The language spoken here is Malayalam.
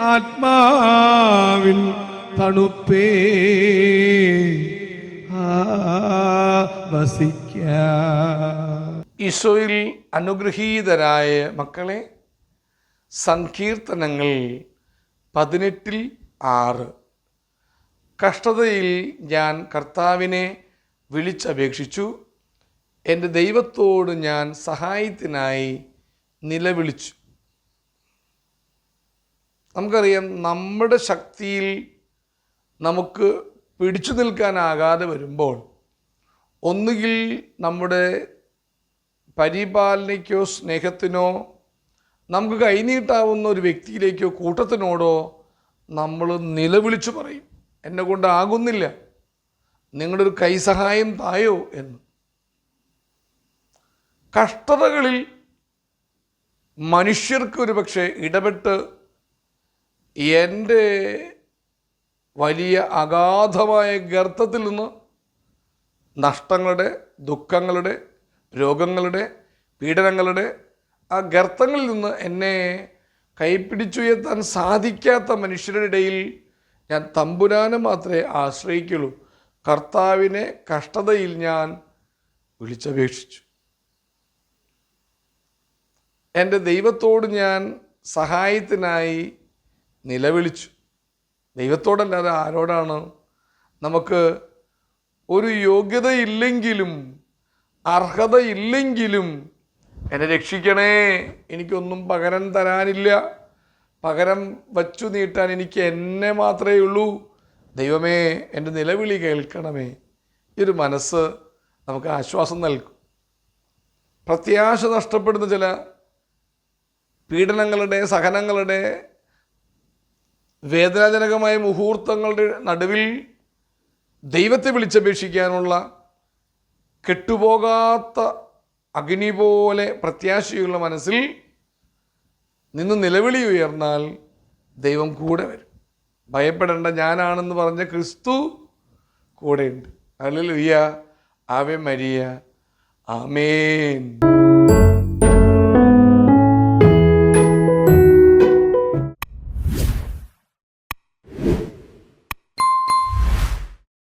ആത്മാവിൻ തണുപ്പേ. വസിക്ക. ഈശോയിൽ അനുഗ്രഹീതരായ മക്കളെ സങ്കീർത്തനങ്ങൾ പതിനെട്ടിൽ ആറ്. കഷ്ടതയിൽ ഞാൻ കർത്താവിനെ വിളിച്ചപേക്ഷിച്ചു. എന്റെ ദൈവത്തോട് ഞാൻ സഹായത്തിനായി നിലവിളിച്ചു. നമുക്കറിയാം നമ്മുടെ ശക്തിയിൽ നമുക്ക് പിടിച്ചു നിൽക്കാനാകാതെ വരുമ്പോൾ ഒന്നുകിൽ നമ്മുടെ പരിപാലനയ്ക്കോ സ്നേഹത്തിനോ നമുക്ക് കൈനീട്ടാവുന്ന ഒരു വ്യക്തിയിലേക്കോ കൂട്ടത്തിനോടോ നമ്മൾ നിലവിളിച്ചു പറയും. എന്നെ കൊണ്ടാകുന്നില്ല നിങ്ങളുടെ ഒരു കൈസഹായം തായോ എന്ന്. കഷ്ടതകളിൽ മനുഷ്യർക്ക് ഒരു പക്ഷേ ഇടപെട്ട് എന്റെ വലിയ അഗാധമായ ഗർത്തത്തിൽ നിന്ന് നഷ്ടങ്ങളുടെ ദുഃഖങ്ങളുടെ രോഗങ്ങളുടെ പീഡനങ്ങളുടെ ആ ഗർത്തങ്ങളിൽ നിന്ന് എന്നെ കൈപ്പിടിച്ചുയർത്താൻ സാധിക്കാത്ത മനുഷ്യരുടെ ഇടയിൽ ഞാൻ തമ്പുരാനെ മാത്രമേ ആശ്രയിക്കുള്ളൂ. കർത്താവിനെ കഷ്ടതയിൽ ഞാൻ വിളിച്ചപേക്ഷിച്ചു. എന്റെ ദൈവത്തോട് ഞാൻ സഹായത്തിനായി നിലവിളിച്ചു. ദൈവത്തോടല്ലാതെ ആരോടാണ്? നമുക്ക് ഒരു യോഗ്യതയില്ലെങ്കിലും അർഹതയില്ലെങ്കിലും എന്നെ രക്ഷിക്കണേ. എനിക്കൊന്നും പകരം തരാനില്ല. പകരം വച്ചു നീട്ടാൻ എനിക്ക് എന്നെ മാത്രമേ ഉള്ളൂ. ദൈവമേ എന്റെ നിലവിളി കേൾക്കണമേ. ഈ ഒരു മനസ്സ് നമുക്ക് ആശ്വാസം നൽകും. പ്രത്യാശ നഷ്ടപ്പെടുന്ന ചില പീഡനങ്ങളുടെ സഹനങ്ങളുടെ വേദനാജനകമായ മുഹൂർത്തങ്ങളുടെ നടുവിൽ ദൈവത്തെ വിളിച്ചപേക്ഷിക്കാനുള്ള കെട്ടുപോകാത്ത അഗ്നി പോലെ പ്രത്യാശയുള്ള മനസ്സിൽ നിന്ന് നിലവിളി ഉയർന്നാൽ ദൈവം കൂടെ വരും. ഭയപ്പെടേണ്ട ഞാനാണെന്ന് പറഞ്ഞ ക്രിസ്തു കൂടെയുണ്ട്. അല്ലെ ലുയ്യ ആവേ മരിയ. ആമേൻ.